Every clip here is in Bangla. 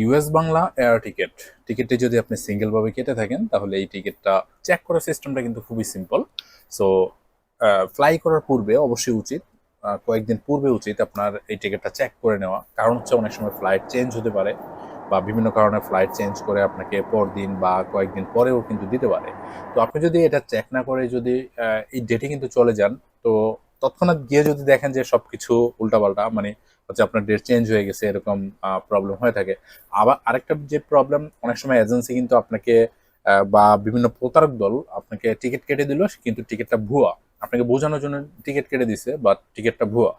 ইউএস বাংলা এয়ার টিকিট টিকিটটি যদি আপনি সিঙ্গেলভাবে কেটে থাকেন, তাহলে এই টিকিটটা চেক করার সিস্টেমটা কিন্তু খুবই সিম্পল সো ফ্লাই করার পূর্বে অবশ্যই উচিত কয়েকদিন পূর্বে উচিত আপনার এই টিকিটটা চেক করে নেওয়া। কারণ হচ্ছে অনেক সময় ফ্লাইট চেঞ্জ হতে পারে বা বিভিন্ন কারণে ফ্লাইট চেঞ্জ করে আপনাকে পরদিন বা কয়েকদিন পরেও কিন্তু দিতে পারে। তো আপনি যদি এটা চেক না করে যদি এই ডেটে কিন্তু চলে যান, তো তৎক্ষণাৎ গিয়ে যদি দেখেন যে সবকিছু উল্টাপাল্টা মানে হচ্ছে আপনার ডেট চেঞ্জ হয়ে গেছে, এরকম প্রবলেম হয়ে থাকে। আবার আরেকটা যে প্রবলেম অনেক সময় এজেন্সি কিন্তু আপনাকে বা বিভিন্ন প্রতারক দল আপনাকে টিকিট কেটে দিল কিন্তু টিকিটটা ভুয়া। আপনাকে বোঝানোর জন্য টিকিট কেটে দিছে বা টিকিটটা ভুয়া।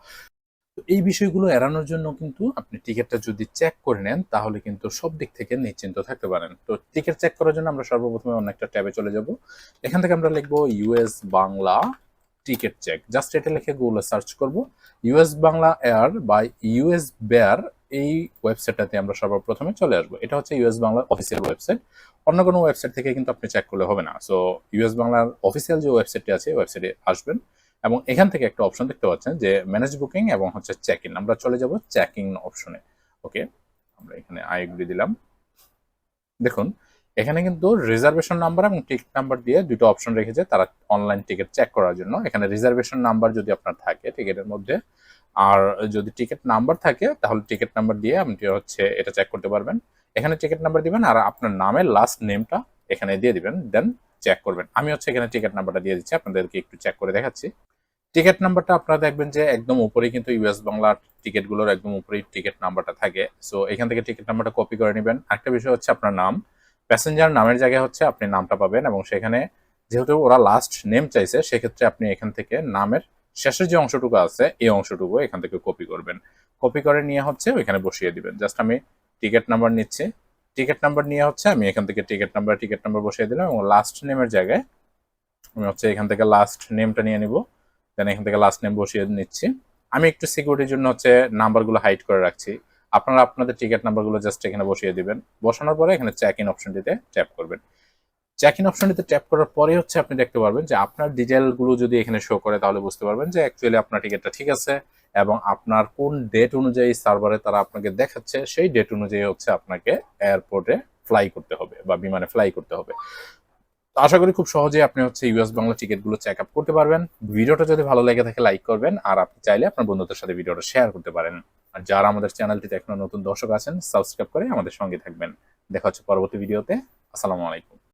তো এই বিষয়গুলো এড়ানোর জন্য কিন্তু আপনি টিকিটটা যদি চেক করে নেন, তাহলে কিন্তু সব দিক থেকে নিশ্চিন্ত থাকতে পারেন। তো টিকিট চেক করার জন্য আমরা সর্বপ্রথমে অন্য একটা ট্যাবে চলে যাব। এখান থেকে আমরা লিখব US Bangla ticket check just এটা লিখে গুগলে সার্চ করব। ইউএস বাংলা এয়ার বা ইউএস বেয়ার এই ওয়েবসাইটটাতে আমরা সর্বপ্রথমে চলে আসব। এটা হচ্ছে ইউএস বাংলার অফিসিয়াল ওয়েবসাইট অন্য কোনো ওয়েবসাইট থেকে কিন্তু আপনি চেক করলে হবে না। সো ইউএস বাংলার অফিসিয়াল যে ওয়েবসাইটটি আছে ওয়েবসাইটে আসবেন এবং এখান থেকে একটা অপশন দেখতে পাচ্ছেন যে ম্যানেজ বুকিং এবং হচ্ছে চেক ইন আমরা চলে যাব চেক ইন অপশনে ওকে আমরা এখানে আই এগ্রি দিলাম। দেখুন এখানে কিন্তু রিজার্ভেশন নাম্বার এবং টিকিট নাম্বার দিয়ে দুটো অপশন রেখেছে তারা অনলাইন টিকিট চেক করার জন্য। এখানে রিজার্ভেশন নাম্বার যদি আপনার থাকে টিকিটের মধ্যে, আর যদি টিকিট নাম্বার থাকে, তাহলে টিকিট নাম্বার দিয়ে আপনি হচ্ছে এটা চেক করতে পারবেন। এখানে টিকিট নাম্বার দিবেন আর আপনার নামের লাস্ট নেমটা এখানে দিয়ে দিবেন দেন চেক করবেন। আমি হচ্ছে এখানে টিকিট নাম্বারটা দিয়ে দিচ্ছি, আপনাদেরকে একটু চেক করে দেখাচ্ছি। টিকিট নাম্বারটা আপনারা দেখবেন যে একদম উপরে কিন্তু ইউএস বাংলা টিকিটগুলোর একদম উপরেই টিকিট নাম্বারটা থাকে। সো এখান থেকে টিকিট নাম্বারটা কপি করে নেবেন। একটা বিষয় হচ্ছে আপনার নাম। প্যাসেঞ্জার নামের জায়গায় হচ্ছে আপনি নামটা পাবেন এবং সেখানে যেহেতু ওরা লাস্ট নেম চাইছে, সেক্ষেত্রে আপনি এখান থেকে নামের শেষের যে অংশটুকু আছে, এই অংশটুকু এখান থেকে কপি করবেন। কপি করে নিয়ে হচ্ছে ওইখানে বসিয়ে দিবেন। জাস্ট আমি টিকিট নাম্বার নিচ্ছি। টিকিট নাম্বার নিয়ে হচ্ছে আমি এখান থেকে টিকিট নাম্বার টিকিট নাম্বার বসিয়ে দিলাম এবং লাস্ট নেমের জায়গায় আমি হচ্ছে এখান থেকে লাস্ট নেমটা নিয়ে নিব। দেন এখান থেকে লাস্ট নেম বসিয়ে নিচ্ছি। আমি একটু সিকিউরিটির জন্য হচ্ছে নাম্বারগুলো হাইড করে রাখছি। আপনারা আপনাদের টিকিট নাম্বারগুলো জাস্ট এখানে বসিয়ে দিবেন। বসানোর পরে এখানে চেক ইন অপশনটিতে ট্যাপ করবেন। চেক ইন অপশনটিতে ট্যাপ করার পরে হচ্ছে আপনি দেখতে পারবেন যে আপনার ডিটেলগুলো যদি এখানে শো করে তাহলে বুঝতে পারবেন যে অ্যাকচুয়ালি আপনার টিকিটটা ঠিক আছে এবং আপনার কোন ডেট অনুযায়ী সার্ভারে তারা আপনাকে দেখাচ্ছে, সেই ডেট অনুযায়ী হচ্ছে আপনাকে এয়ারপোর্টে ফ্লাই করতে হবে বা বিমানে ফ্লাই করতে হবে। আশা করি খুব সহজেই আপনি হচ্ছে ইউএস বাংলা টিকিটগুলো চেক আপ করতে পারবেন। ভিডিওটা যদি ভালো লেগে থাকে লাইক করবেন। আর আপনি চাইলে আপনার বন্ধুদের সাথে ভিডিওটা শেয়ার করতে পারেন। আর যারা আমাদের চ্যানেলটিতে এখনও নতুন দর্শক আছেন সাবস্ক্রাইব করে আমাদের সঙ্গে থাকবেন। দেখা হচ্ছে পরবর্তী ভিডিওতে আসসালামু আলাইকুম।